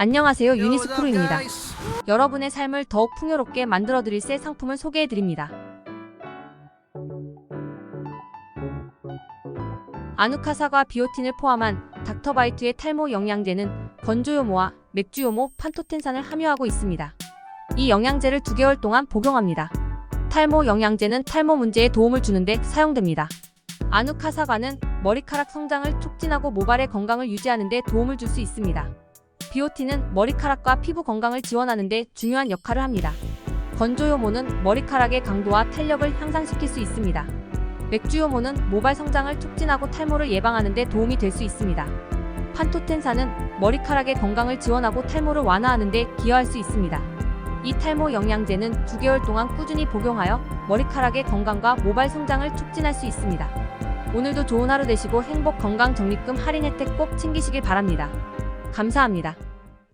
안녕하세요 유니스프루입니다. 여러분의 삶을 더욱 풍요롭게 만들어드릴 새 상품을 소개해드립니다. 아누카사과 비오틴을 포함한 닥터바이트의 탈모 영양제는 건조요모와 맥주요모 판토텐산을 함유하고 있습니다. 이 영양제를 2개월 동안 복용합니다. 탈모 영양제는 탈모 문제에 도움을 주는데 사용됩니다. 아누카사과는 머리카락 성장을 촉진하고 모발의 건강을 유지하는 데 도움을 줄 수 있습니다. 비오틴은 머리카락과 피부 건강을 지원하는 데 중요한 역할을 합니다. 건조요모는 머리카락의 강도와 탄력을 향상시킬 수 있습니다. 맥주요모는 모발 성장을 촉진하고 탈모를 예방하는 데 도움이 될 수 있습니다. 판토텐산은 머리카락의 건강을 지원하고 탈모를 완화하는 데 기여할 수 있습니다. 이 탈모 영양제는 2개월 동안 꾸준히 복용하여 머리카락의 건강과 모발 성장을 촉진할 수 있습니다. 오늘도 좋은 하루 되시고 행복 건강 적립금 할인 혜택 꼭 챙기시길 바랍니다. 감사합니다.